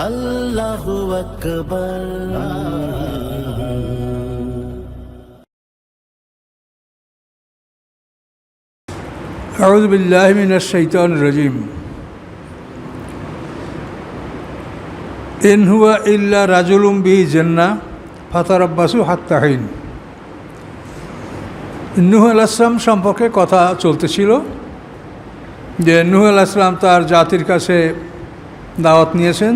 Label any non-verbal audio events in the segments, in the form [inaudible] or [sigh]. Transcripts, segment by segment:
আল্লাহু আকবার أعوذ بالله من الشيطان الرجيم إن هو إلا رجل به جنة فتربصوا حتى حين নুহ আলাইসলাম সম্পর্কে কথা চলতেছিল যে নুহ আলাইসলাম তার জাতির কাছে দাওয়াত নিয়েছেন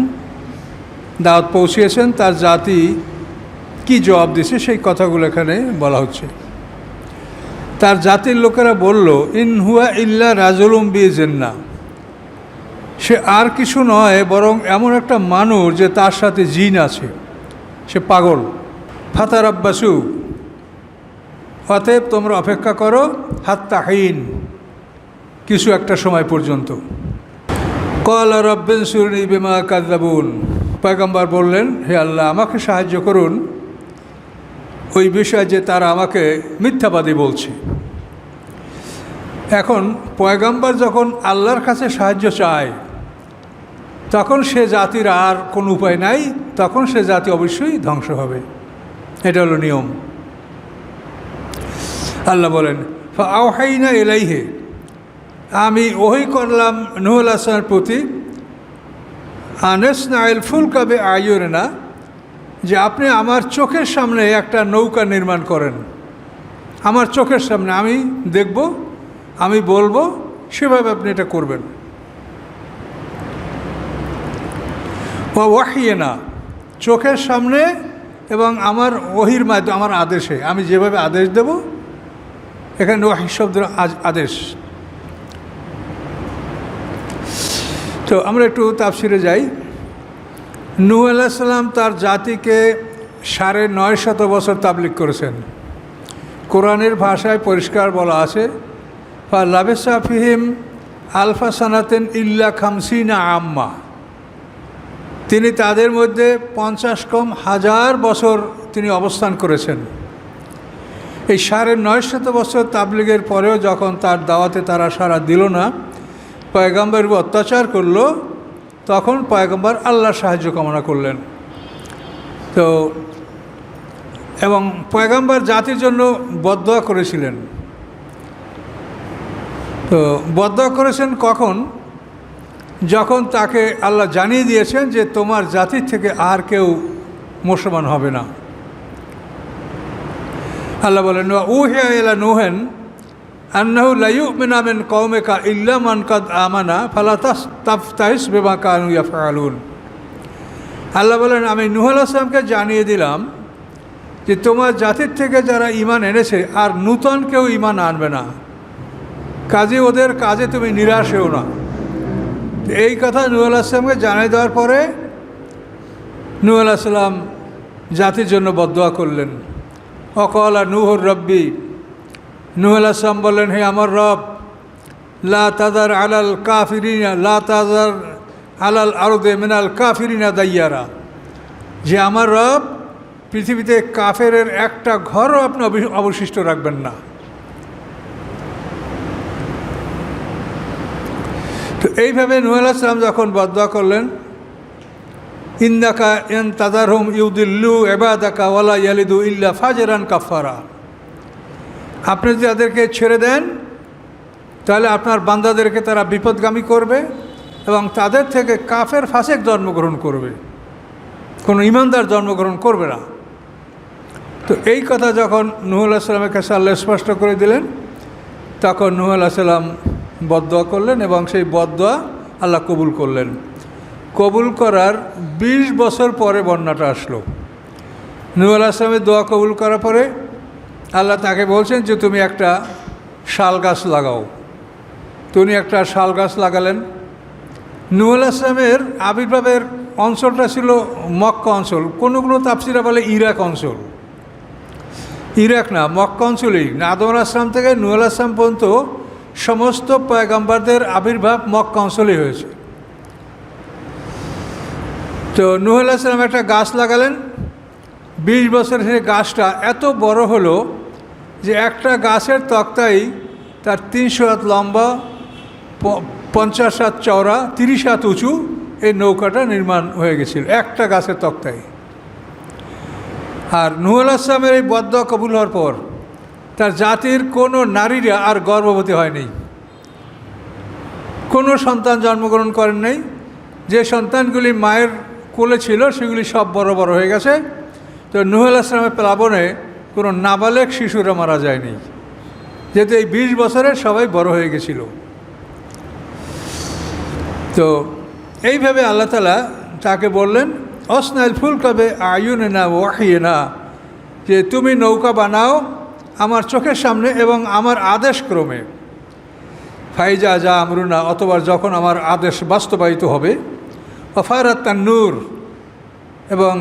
দাওয়াত পৌঁছিয়েছেন, তার জাতি কি জবাব দিছে সেই কথাগুলো এখানে বলা হচ্ছে। তার জাতির লোকেরা বলল, ইন হুয়া ইল্লা রাজুলুম বিজেন্না সে আর কিছু নয়, বরং এমন একটা মানুষ যে তার সাথে জিন আছে। সে পাগল। ফাতার আব্বাসু অতএব তোমরা অপেক্ষা করো হাত হাত্তাহীন, কিছু একটা সময় পর্যন্ত। কল আর রব্বেন সুরনি বেমা কাজাবুন পয়গম্বর বললেন, হে আল্লাহ, আমাকে সাহায্য করুন। ওই বিষয়ে যে তারা আমাকে মিথ্যাবাদী বলছে। এখন পয়গাম্বার যখন আল্লাহর কাছে সাহায্য চায়, তখন সে জাতির আর কোনো উপায় নাই, তখন সে জাতি অবশ্যই ধ্বংস হবে। এটা হলো নিয়ম। আল্লাহ বলেন আওহাইনা এলাইহে আমি ওই করলাম নুহুল হাসানের প্রতি আনেস নাইল ফুল কাবে আয়ুর না যে আপনি আমার চোখের সামনে একটা নৌকা নির্মাণ করেন। আমার চোখের সামনে আমি দেখব, আমি বলব, সেভাবে আপনি এটা করবেন। ওয়াহিয়ে না চোখের সামনে এবং আমার ওহির মাধ্যমে, আমার আদেশে, আমি যেভাবে আদেশ দেব, এখানে ওয়াহি শব্দ আদেশ। তো আমরা একটু তাফসিরে যাই। নূহ আলাইসাল্লাম তার জাতিকে সাড়ে নয় শত বছর তাবলিক করেছেন। কোরআনের ভাষায় পরিষ্কার বলা আছে, ফা লাবেসা ফিহিম আলফা সানাতেন ইল্লা খামসিনা আম্মা। তিনি তাদের মধ্যে পঞ্চাশ কম হাজার বছর তিনি অবস্থান করেছেন। এই সাড়ে নয় শত বছর তাবলিগের পরেও যখন তার দাওয়াতে তারা সারা দিল না পয়গাম্বরের উপর অত্যাচার করল, তখন পয়গম্বর আল্লাহর সাহায্য কামনা করলেন। তো, এবং পয়গম্বর জাতির জন্য বদয়া করেছিলেন। তো, বদয়া করেছেন কখন? যখন তাকে আল্লাহ জানিয়ে দিয়েছেন যে তোমার জাতির থেকে আর কেউ মুসলমান হবে না। আল্লাহ বলেন উহে এলা নুহেন আন্নাহু লাইউ মিনামেন কৌমেকা ইল্লা মান আমানা ফালা তাস তাফতাইস বেমা কানু ইয়াফআলুন আল্লাহ বলেন, আমি নুহুল আসলামকে জানিয়ে দিলাম যে তোমার জাতির থেকে যারা ইমান এনেছে, আর নূতন কেউ ইমান আনবে না। কাজে ওদের কাজে তুমি নিরাশ হও না। এই কথা নুহুল আসলামকে জানিয়ে দেওয়ার পরে নুহুল আসলাম জাতির জন্য বদোয়া করলেন। অকলা নুহর রব্বি নুহুল আসলাম বললেন, হে আমার রব, লা তাদার আলাল কাফিরিনা, লা তাদার আলাল আরদে মিনাল কাফিরিনা দাইয়ারা। যে আমার রব, পৃথিবীতে কাফের একটা ঘরও আপনি অবশিষ্ট রাখবেন না। তো এইভাবে নুহুল আসলাম যখন বদয়া করলেন ইন্দাকা এন তাদারহুম ইউদিল্লু এবাদাকা ওয়ালা ইয়ালিদু ইল্লা ফাজেরান কাফারা আপনি যদি তাদেরকে ছেড়ে দেন, তাহলে আপনার বান্দাদেরকে তারা বিপদগামী করবে এবং তাদের থেকে কাফের ফাঁসেক জন্মগ্রহণ করবে। কোনো ইমানদার জন্মগ্রহণ করবে না। তো এই কথা যখন নুহুল আসলামের কাছে আল্লাহ স্পষ্ট করে দিলেন, তখন নুহুল আসলাম বদোয়া করলেন এবং সেই বদোয়া আল্লাহ কবুল করলেন। কবুল করার ২০ বছর পরে বন্যাটা আসলো। নুহুল আসলামের দোয়া কবুল করার পরে আল্লাহ তাকে বলছেন যে তুমি একটা শাল গাছ লাগাও। তিনি একটা শাল গাছ লাগালেন। নুহুল আসলামের আবির্ভাবের অঞ্চলটা ছিল মক্কা অঞ্চল। কোনো কোনো তাপসিরা বলে ইরাক অঞ্চল। ইরাক না, মক্কা অঞ্চলেই। না, আদম আসলাম থেকে নুহুল আসলাম পর্যন্ত সমস্ত পয়গাম্বারদের আবির্ভাব মক্কা অঞ্চলেই হয়েছে। তো নুহুল আসলাম একটা গাছ লাগালেন। বিশ বছর সেই গাছটা এত বড় হলো যে একটা গাছের তক্তাই তার তিনশো হাত লম্বা পঞ্চাশ হাত চওড়া, তিরিশ হাত উঁচু এই নৌকাটা নির্মাণ হয়ে গেছিল, একটা গাছের তক্তায় আর নুহুল আসলামের এই বদ্ধ কবুল হওয়ার পর তার জাতির কোনো নারীরা আর গর্ভবতী হয়নি। কোনো সন্তান জন্মগ্রহণ করেন নাই। যে সন্তানগুলি মায়ের কোলে ছিল সেগুলি সব বড় বড় হয়ে গেছে। তো নুহুল আসলামের প্লাবনে কোনো নাবালেক শিশুরা মারা যায়নি। যেহেতু এই বিশ বছরে সবাই বড় হয়ে গেছিল। তো এইভাবে আল্লাহ তালা তাকে বললেন, অসনাইল ফুল কবে আয়ুনে না ওয়াহিয়ে না যে তুমি নৌকা বানাও আমার চোখের সামনে এবং আমার আদেশ ক্রমে। ফাইজা যা আমরুনা অতবার যখন আমার আদেশ বাস্তবায়িত হবে অফারাত তান্নুর, এবং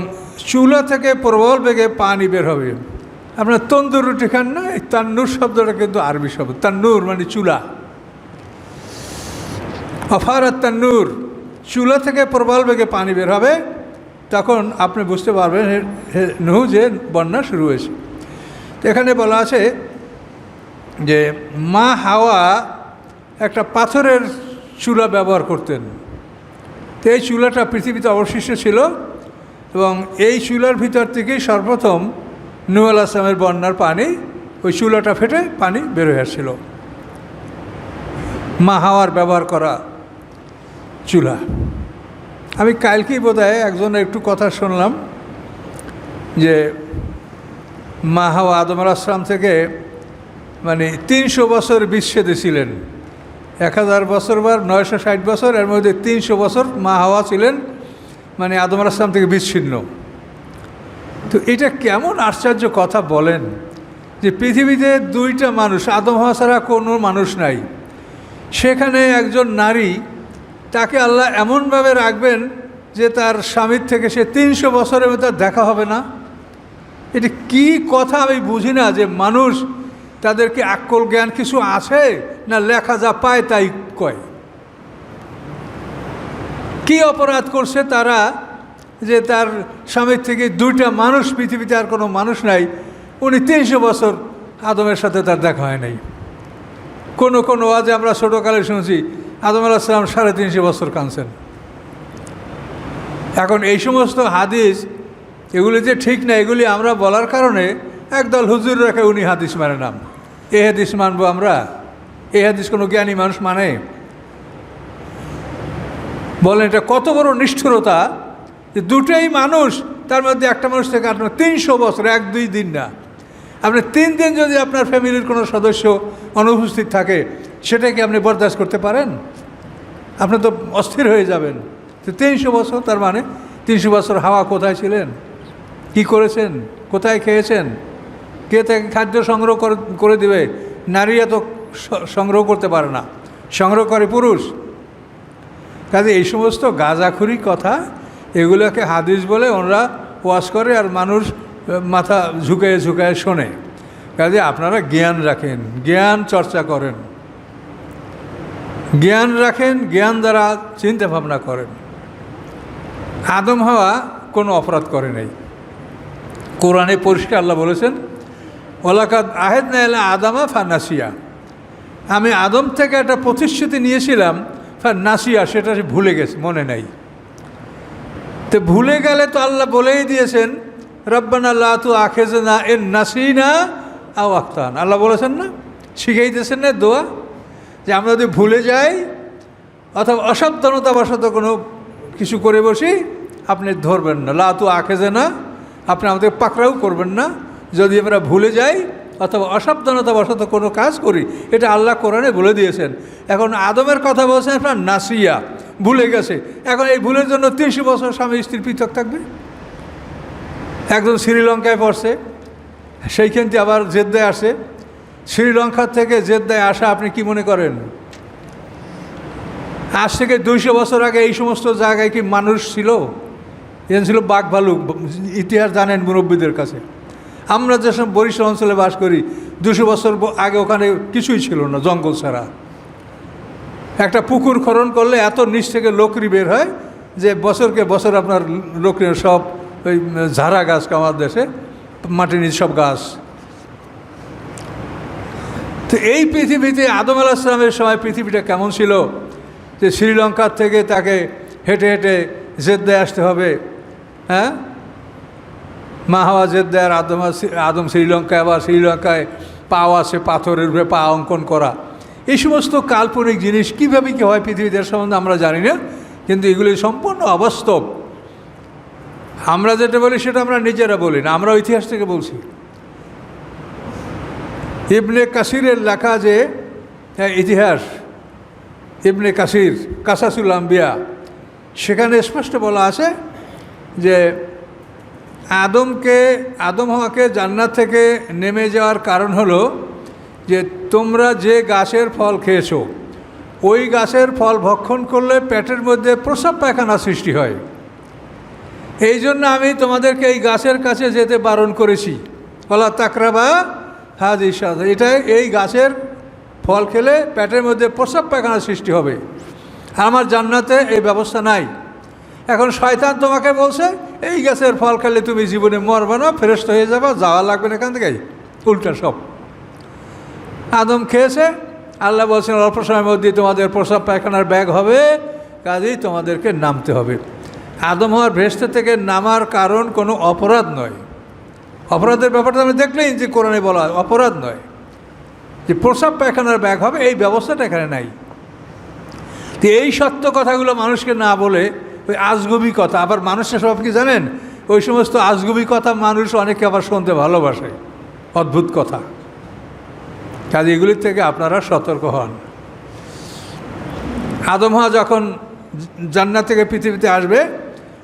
চুলা থেকে প্রবল বেগে পানি বের হবে। আপনার তন্দুর রুটি খান না, এই তান্নুর শব্দটা কিন্তু আরবি শব্দ। তান্নুর মানে চুলা। অফারাত তান্নুর, চুলা থেকে প্রবল বেগে পানি বের হবে, তখন আপনি বুঝতে পারবেন নহু যে বন্যা শুরু হয়েছে। এখানে বলা আছে যে মা হাওয়া একটা পাথরের চুলা ব্যবহার করতেন। তো এই চুলাটা পৃথিবীতে অবশিষ্ট ছিল এবং এই চুলার ভিতর থেকেই সর্বপ্রথম নুয়াল আসলামের বন্যার পানি, ওই চুলাটা ফেটে পানি বের হয়ে আসছিল। মা হাওয়ার ব্যবহার করা চুলা। আমি কালকেই বোধ হয় একজনের একটু কথা শুনলাম যে মা হাওয়া আদম আসলাম থেকে মানে তিনশো বছর বিচ্ছেদে ছিলেন। এক হাজার বছর বার নয়শো ষাট বছর, এর মধ্যে তিনশো বছর মা হাওয়া ছিলেন মানে আদম আসলাম থেকে বিচ্ছিন্ন। তো এটা কেমন আশ্চর্য কথা বলেন যে পৃথিবীতে দুইটা মানুষ, আদম হাওয়া ছাড়া কোনো মানুষ নাই। সেখানে একজন নারী, তাকে আল্লাহ এমনভাবে রাখবেন যে তার স্বামীর থেকে সে তিনশো বছরের মধ্যে দেখা হবে না। এটা কি কথা আমি বুঝি না যে মানুষ তাদেরকে আকল জ্ঞান কিছু আছে না লেখা যা পায় তাই কয়? কি অপরাধ করছে তারা যে তার স্বামীর থেকে দুইটা মানুষ, পৃথিবীতে আর কোনো মানুষ নাই, উনি তিনশো বছর আদমের সাথে তার দেখা হয় নাই। কোনো কোনো আজে আমরা ছোটোকালে শুনছি, আদম আলাহিসাম সাড়ে তিনশো বছর কাঁদছেন। এখন এই সমস্ত হাদিস, এগুলি যে ঠিক না, এগুলি আমরা বলার কারণে একদল হুজুর রেখে উনি হাদিস মানে নাম। এ হাদিস মানবো আমরা? এ হাদিস কোনো জ্ঞানী মানুষ মানে? বলেন এটা কত বড় নিষ্ঠুরতা দুটোই মানুষ, তার মধ্যে একটা মানুষ থেকে আপনার তিনশো বছর, এক দুই দিন না। আপনি তিন দিন যদি আপনার ফ্যামিলির কোনো সদস্য অনুপস্থিত থাকে, সেটাকে আপনি বরদাস্ত করতে পারেন? আপনি তো অস্থির হয়ে যাবেন। তো তিনশো বছর, তার মানে তিনশো বছর হাওয়া কোথায় ছিলেন? কি করেছেন? কোথায় খেয়েছেন? কে তাকে খাদ্য সংগ্রহ করে- দিবে? নারীরা তো সংগ্রহ করতে পারে না। সংগ্রহ করে পুরুষ। কাজে এই সমস্ত গাঁজাখুরি কথা এগুলোকে হাদিস বলে ওনারা ওয়াশ করে আর মানুষ মাথা ঝুঁকায় ঝুঁকায় শোনে। কাজে আপনারা জ্ঞান রাখেন, জ্ঞান চর্চা করেন। জ্ঞান রাখেন, জ্ঞান দ্বারা চিন্তা ভাবনা করেন। আদম হওয়া কোনো অপরাধ করে নাই। কোরআনে পরিষ্কার আল্লাহ বলেছেন ওলাকাত আহেদ না আদামা ফান্নাসিয়া আমি আদম থেকে একটা প্রতিশ্রুতি নিয়েছিলাম ফার নাসিয়া সেটা সে ভুলে গেছে, মনে নাই। তো ভুলে গেলে তো আল্লাহ বলেই দিয়েছেন, রব্বান আল্লাহ তু আখেজ না এর নাসিনা আও আখতান। আল্লাহ বলেছেন না? শিখাই দিয়েছেন না দোয়া? যে আমরা যদি ভুলে যাই, অথবা অসাবধানতাবশত কোনো কিছু করে বসি, আপনি ধরবেন না। লাতু আখেজে না আপনি আমাদের পাকড়াও করবেন না। যদি আমরা ভুলে যাই অথবা অসাবধানতাবশত কোনো কাজ করি, এটা আল্লাহ কোরআনে বলে দিয়েছেন। এখন আদমের কথা বলছেন আপনার নাসিয়া ভুলে গেছে। এখন এই ভুলের জন্য তিনশো বছর স্বামী স্ত্রী পৃথক থাকবে? একজন শ্রীলঙ্কায় পড়ছে, সেইখান থেকে আবার জেদ্দায় আসে। শ্রীলঙ্কা থেকে জেদ্দায় আসা আপনি কি মনে করেন? আজ থেকে দুইশো বছর আগে এই সমস্ত জায়গায় কি মানুষ ছিল? এখানে ছিল বাঘ ভালুক, ইতিহাস জানেন মুরব্বীদের কাছে। আমরা যেসব বরিশাল অঞ্চলে বাস করি, দুশো বছর আগে ওখানে কিছুই ছিল না, জঙ্গল ছাড়া। একটা পুকুর খনন করলে এত নিচ থেকে লোকরি বের হয় যে বছরকে বছর আপনার লোকরি সব ওই ঝাড়া গাছ আমার দেশে, মাটির নিচ সব গাছ। তো এই পৃথিবীতে আদম আলাহিসামের সময় পৃথিবীটা কেমন ছিল? যে শ্রীলঙ্কার থেকে তাকে হেঁটে হেঁটে জেদ্দায় আসতে হবে হ্যাঁ? মা জেদ্দায় আদম আদম শ্রীলঙ্কায় বা শ্রীলঙ্কায় পাও আছে পাথরের উপরে পা অঙ্কন করা। এই সমস্ত কাল্পনিক জিনিস কীভাবে কী হয় পৃথিবীদের সম্বন্ধে আমরা জানি না, কিন্তু এগুলি সম্পূর্ণ অবাস্তব। আমরা যেটা বলি সেটা আমরা নিজেরা বলি না, আমরা ইতিহাস থেকে বলছি। ইবনে কাসিরের লেখা যে ইতিহাস, ইবনে কাসির, কাসাসুল আম্বিয়া, সেখানে স্পষ্ট বলা আছে যে আদমকে, আদম হওয়াকে জান্নাত থেকে নেমে যাওয়ার কারণ হলো যে তোমরা যে গাছের ফল খেয়েছো, ওই গাছের ফল ভক্ষণ করলে পেটের মধ্যে প্রসাব পায়খানা সৃষ্টি হয়। এই জন্য আমি তোমাদেরকে এই গাছের কাছে যেতে বারণ করেছি। বলা তাকরাবা হাজ ইসাদ এটা এই গাছের ফল খেলে পেটের মধ্যে প্রসাব পায়খানা সৃষ্টি হবে। আমার জান্নাতে এই ব্যবস্থা নাই। এখন শয়তান তোমাকে বলছে এই গাছের ফল খেলে তুমি জীবনে মরবে না ফেরস্ত হয়ে যাবা যাওয়া লাগবে না এখান থেকে উল্টা সব। আদম খেয়েছে আল্লাহ বলছেন অল্প সময়ের মধ্যে তোমাদের প্রসাব পায়খানার ব্যাগ হবে কাজেই তোমাদেরকে নামতে হবে। আদম হওয়ার ভেস্তে থেকে নামার কারণ কোনো অপরাধ নয়। অপরাধের ব্যাপারটা আমি দেখলেই যে কোরআনে বলা হয়, অপরাধ নয়। যে প্রসাব পায়খানার ব্যাগ হবে এই ব্যবস্থাটা এখানে নাই। তো এই সত্য কথাগুলো মানুষকে না বলে ওই আজগুবি কথা। আবার মানুষের সব কি জানেন? ওই সমস্ত আজগুবি কথা মানুষ অনেকে আবার শুনতে ভালোবাসে। অদ্ভুত কথা। কাজে এগুলির থেকে আপনারা সতর্ক হন। আদম হওয়া যখন জান্নাত থেকে পৃথিবীতে আসবে,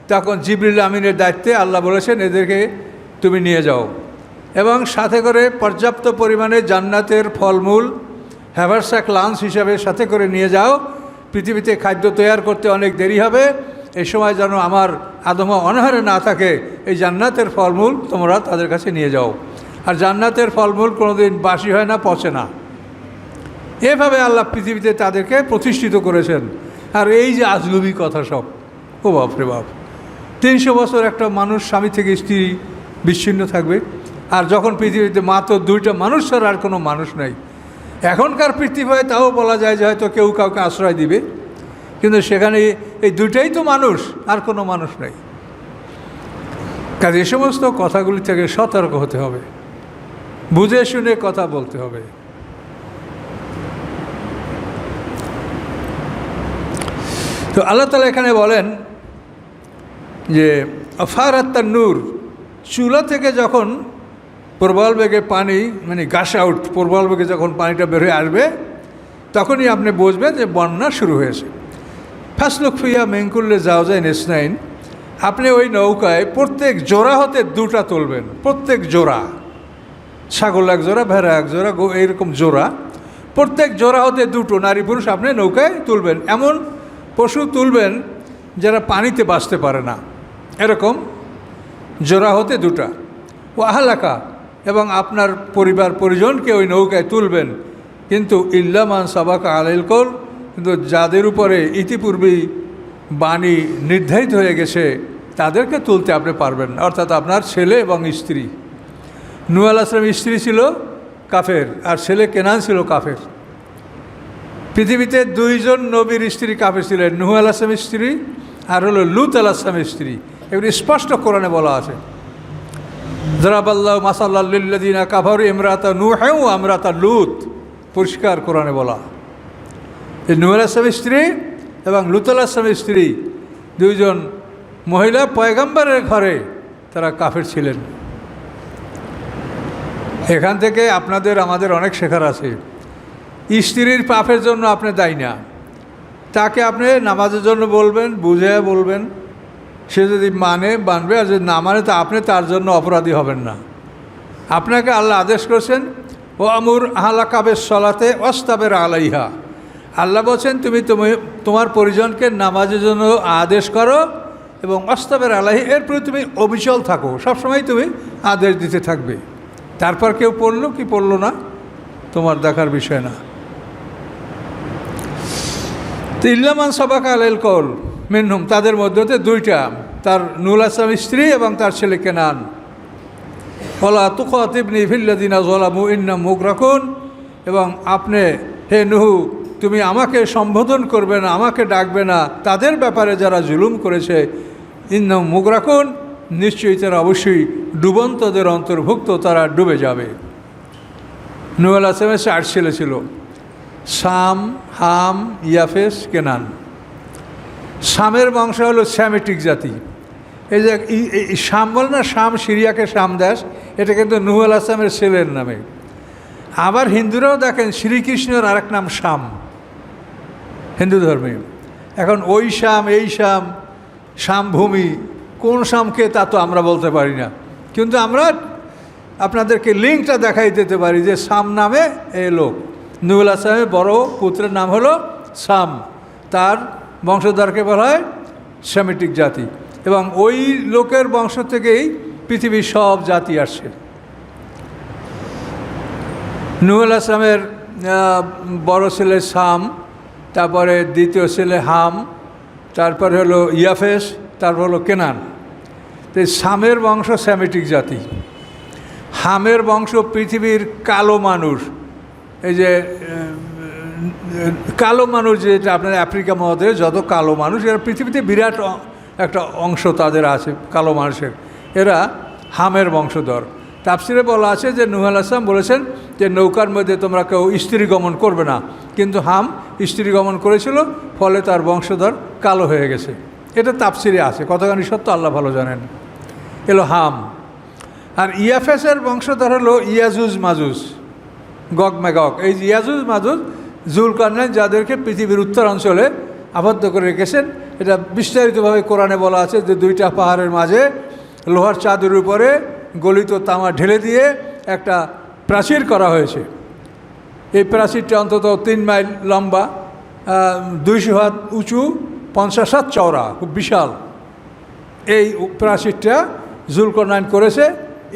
তখন জিবরিল আমিনের দায়িত্বে আল্লাহ বলেছেন, এদেরকে তুমি নিয়ে যাও। এবং সাথে করে পর্যাপ্ত পরিমাণে জান্নাতের ফলমূল হ্যাভারসাক লাঞ্চ হিসাবে সাথে করে নিয়ে যাও। পৃথিবীতে খাদ্য তৈরি করতে অনেক দেরি হবে। এই সময় যেন আমার আদমা অনাহারে না থাকে, এই জান্নাতের ফলমূল তোমরা তাদের কাছে নিয়ে যাও। আর জান্নাতের ফলমূল কোনোদিন বাসি হয় না, পচে না। এভাবে আল্লাহ পৃথিবীতে তাদেরকে প্রতিষ্ঠিত করেছেন। আর এই যে আজগুবি কথা সব, ও বাপরে বাপ। তিনশো বছর একটা মানুষ স্বামী থেকে স্ত্রী বিচ্ছিন্ন থাকবে, আর যখন পৃথিবীতে মাত্র দুইটা মানুষ ছাড়া আর কোনো মানুষ নাই। এখনকার পৃথিবীতে তাও বলা যায় যে হয়তো কেউ কাউকে আশ্রয় দিবে, কিন্তু সেখানে এই দুইটাই তো মানুষ, আর কোনো মানুষ নাই। কাজে এ সমস্ত কথাগুলি থেকে সতর্ক হতে হবে। বুঝে শুনে কথা বলতে হবে। তো আল্লাহ তালা এখানে বলেন যে আফারাত্তার নূর, চুলা থেকে যখন প্রবল বেগে পানি মানে গাছ আউট, প্রবল বেগে যখন পানিটা বের হয়ে আসবে, তখনই আপনি বুঝবেন যে বন্যা শুরু হয়েছে। ফাসলুক ফুইয়া মেঙ্কুল্লে যায় নেসনাইন আপনি ওই নৌকায় প্রত্যেক জোড়া হতে দুটা তুলবেন, প্রত্যেক জোড়া। ছাগল এক জোড়া, ভেড়া এক জোড়া এইরকম জোড়া। প্রত্যেক জোড়া হতে দুটো নারী পুরুষ আপনি নৌকায় তুলবেন। এমন পশু তুলবেন যারা পানিতে বাঁচতে পারে না। এরকম জোড়া হতে দুটা। ও আহালাকা, এবং আপনার পরিবার, পরিজনকে ওই নৌকায় তুলবেন। কিন্তু ইল্লামান সাবাকা আলাইল কল কিন্তু যাদের উপরে ইতিপূর্বেই বাণী নির্ধারিত হয়ে গেছে, তাদেরকে তুলতে আপনি পারবেন অর্থাৎ আপনার ছেলে এবং স্ত্রী। নু আসলাম স্ত্রী ছিল কাফের আর ছেলে কেনান ছিল কাফের। পৃথিবীতে দুইজন নবীর স্ত্রী কাফের ছিলেন, নুহ আল আসলামের স্ত্রী আর হলো লুত আল আসলামের স্ত্রী। এগুলি স্পষ্ট কোরআনে বলা আছে। জরাবাল্লাহ মাসাল্লাদিনা কাভার ইমরাতা নু হেউ আমরাতা লুত। পরিষ্কার কোরআনে বলা। আল আসলামের স্ত্রী এবং লুত আল আসলামের স্ত্রী দুইজন মহিলা পয়গাম্বারের ঘরে তারা কাফের ছিলেন। এখান থেকে আপনাদের, আমাদের অনেক শেখার আছে। স্ত্রীর পাপের জন্য আপনি দায়ী না। তাকে আপনি নামাজের জন্য বলবেন, বুঝে বলবেন। সে যদি মানে মানবে, আর যদি না মানে তা আপনি তার জন্য অপরাধী হবেন না। আপনাকে আল্লাহ আদেশ করেছেন, ও আমুর আহলা কাবের সলাতে অস্তাবের আলাইহা। আল্লাহ বলছেন, তুমি তুমি, তোমার পরিজনকে নামাজের জন্য আদেশ করো এবং অস্তাবের আলাহি এর প্রতি তুমি অবিচল থাকো। সবসময় তুমি আদেশ দিতে থাকবে। তারপর কেউ পড়ল কি পড়ল না? তোমার দেখার বিষয় না। তো ইল্লামান সবাক আল কল মিনহুম, তাদের মধ্যে দুইটা, তার নুল আসলাম স্ত্রী এবং তার ছেলে কেনান। ওলা তুকিবনি ফিল্লাদিনা জলামু ইন্না মুখ রাখুন এবং আপনি, হে নুহু তুমি আমাকে সম্বোধন করবে না, আমাকে ডাকবে না। তাদের ব্যাপারে যারা জুলুম করেছে ইন্ন মুখ রাখুন নিশ্চয়ই তারা অবশ্যই ডুবন্তদের অন্তর্ভুক্ত, তারা ডুবে যাবে। নুয়াল আসলামের চার ছেলে ছিল সাম হাম, ইয়াফেস, কেনান। সামের বংশ হলো স্যামেটিক জাতি। এই যে শাম বল না, শাম সিরিয়াকে শাম দাস এটা কিন্তু নুহুল আসলামের ছেলের নামে। আবার হিন্দুরাও দেখেন, শ্রীকৃষ্ণের আরেক নাম শাম। হিন্দু ধর্মে। এখন ওই শাম এই শাম শামভূমি কোন শামকে তা তো আমরা বলতে পারি না। কিন্তু আমরা আপনাদেরকে লিঙ্কটা দেখাই দিতে পারি যে সাম নামে এ লোক। নুহুল আসলামের বড় পুত্রের নাম হলো সাম তার বংশধরকে বলা হয় সেমিটিক জাতি। এবং ওই লোকের বংশ থেকেই পৃথিবীর সব জাতি আসছে। নুহুল আসলামের বড় ছেলে সাম তারপরে দ্বিতীয় ছেলে হাম, তারপরে হলো ইয়াফেস, তারপর হলো কেনান। তো সামের বংশ স্যামেটিক জাতি। হামের বংশ পৃথিবীর কালো মানুষ। এই যে কালো মানুষ যেটা আপনার আফ্রিকা মহাদেশে, যত কালো মানুষ, এরা পৃথিবীতে বিরাট একটা অংশ তাদের আছে, কালো মানুষের। এরা হামের বংশধর। তাপসিরে বলা আছে যে নুহাল আসলাম বলেছেন যে, নৌকার মধ্যে তোমরা কেউ স্ত্রী গমন করবে না। কিন্তু হাম স্ত্রী গমন করেছিল, ফলে তার বংশধর কালো হয়ে গেছে। এটা তাপসিরে আছে, কতখানি সত্য আল্লাহ ভালো জানেন। এলো হাম। আর ইয়াফেসের বংশধর হলো ইয়াজুজ মাজুজ, গগ ম্যাগক এই ইয়াজুজ মাজুজ, জুলকারনাইন, যাদেরকে পৃথিবীর উত্তর অঞ্চলে আবদ্ধ করে রেখেছেন, এটা বিস্তারিতভাবে কোরআনে বলা আছে যে দুইটা পাহাড়ের মাঝে লোহার চাঁদের উপরে গলিত তামা ঢেলে দিয়ে একটা প্রাচীর করা হয়েছে। এই প্রাচীরটা অন্তত তিন মাইল লম্বা দুইশো হাত উঁচু, পঞ্চাশ হাত চওড়া, খুব বিশাল। এই প্রাচীরটা জুলকরনাইন করেছে।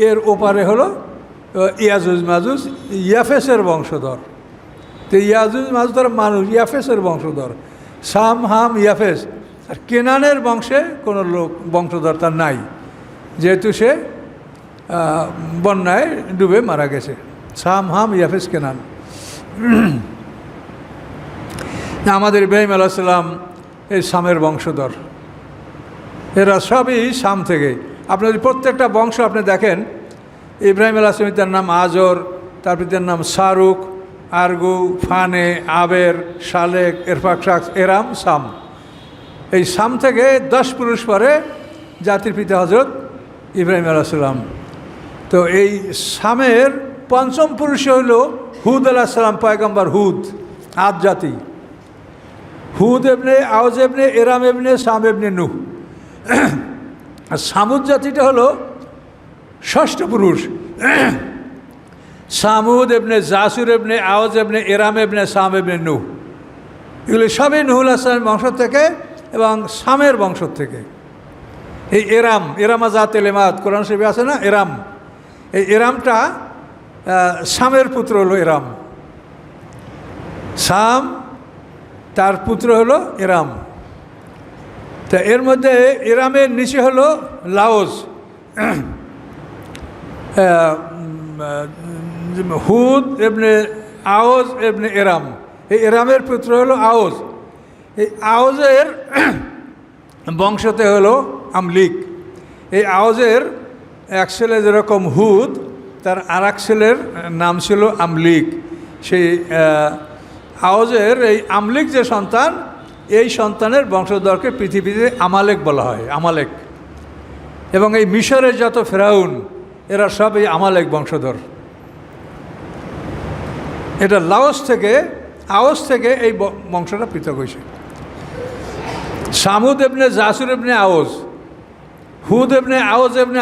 এর ওপারে হলো ইয়াজুজ মাজুজ, ইয়াফেসের বংশধর। তো ইয়াজুজ মাজুজ তারা মানুষ ইয়াফেসের বংশধর। সাম হাম ইয়াফেস। আর কেনানের বংশে কোনো লোক বংশধর তার নাই। যেহেতু সে বন্যায় ডুবে মারা গেছে। সাম হাম ইয়াফেস কেনান। [clears throat] আমাদের ইব্রাহিম আলাহিসাল্লাম এই সামের বংশধর। এরা সবই সাম থেকে। আপনার প্রত্যেকটা বংশ আপনি দেখেন, ইব্রাহিম আল আসলাম তার নাম আজর, তার পিতার নাম শাহরুখ আরগু, ফানে, আবের শালেক এরফাক শাক এরাম সাম এই সাম থেকে দশ পুরুষ পরে জাতির পিতা হজরত ইব্রাহিম আলাইসাল্লাম তো এই সামের পঞ্চম পুরুষ হইল হুদ আলাহিসাল্লাম পয়গম্বর হুদ আদ জাতি হুদ এমনি আওয়াজ এমনি এরাম এমনি সাম এমনি নুহ। আর সামুদ জাতিটা হলো ষষ্ঠ পুরুষ। সামুদ এবনে জাসুর এবনে আওয়াজ এবনে এরাম এবনে সাম এবনে নুহ। এগুলি সবই নুহুল আসলামের বংশ থেকে এবং সামের বংশ থেকে। এই এরাম এরামা জাত এলেমাত কোরআন শরীফে আছে না? এরাম এই এরামটা সামের পুত্র হলো এরাম। সাম তার পুত্র হলো এরাম। তা এর মধ্যে এরামের নিচে হলো লাওস। হুদ এমনি আওজ এমনি এরাম। এই এরামের পুত্র হলো আওজ। এই আওজের বংশতে হলো আমলিক। এই আওজের এক ছেলে যেরকম হুদ তার আর ছেলের নাম ছিল আমলিক। সেই আহ, আওজের এই আমলিক যে সন্তান এই সন্তানের বংশধরকে পৃথিবীতে আমালেক বলা হয় আমালেক। এবং এই মিশরের যত ফেরাউন এরা সব এই আমালেক বংশধর। এটা লাওস থেকে আওস থেকে এই বংশটা পৃথক হয়েছে। সামুদ এমনি জাসুর এমনি আওজ হুদ এমনি আওজ এমনি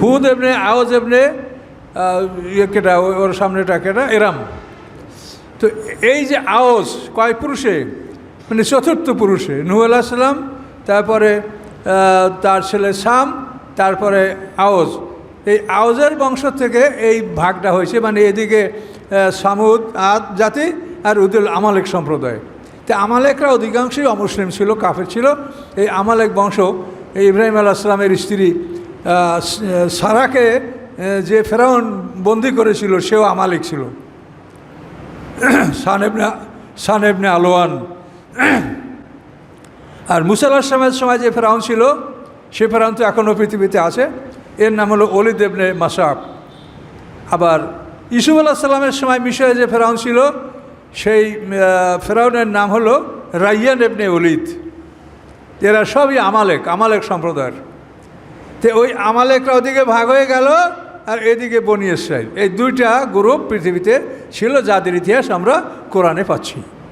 হুদ এমনি আওজ এমনি ইয়ে কেটা ওর সামনেটা কেটা এরাম। তো এই যে আওস কয় পুরুষে? মানে চতুর্থ পুরুষে নুহ আলাহিসাল্লাম তারপরে তার ছেলে সাম তারপরে আওজ এই আওজের বংশ থেকে এই ভাগটা হয়েছে মানে এদিকে সামুদ আদ জাতি আর উদুল আমালেক সম্প্রদায়। তো আমালেকরা অধিকাংশই অমুসলিম ছিল কাফের ছিল। এই আমালেক বংশ এই ইব্রাহিম আলাহিসাল্লামের স্ত্রী আহ, সারাকে যে ফেরাউন বন্দি করেছিল, সেও আমালিক ছিল। সানেবনে সানেবনে আলোয়ান আর মুসাল্লাহামের সময় যে ফেরাউন ছিল, সে ফেরাউন তো এখনও পৃথিবীতে আছে। এর নাম হলো অলি দেবনে মাসাব আবার ইসুফ আল্লাহ সাল্লামের সময় মিশরে যে ফেরাউন ছিল, সেই ফেরাউনের নাম হলো রাইয়ান এবনে অলিদ এরা সবই আমালেক আমালেক সম্প্রদায়ের। তো ওই আমালেকরা ওদিকে ভাগ হয়ে গেল আর এদিকে বনি সাহেব এই দুইটা গ্রুপ পৃথিবীতে ছিল যাদের ইতিহাস আমরা কোরআনে পাচ্ছি।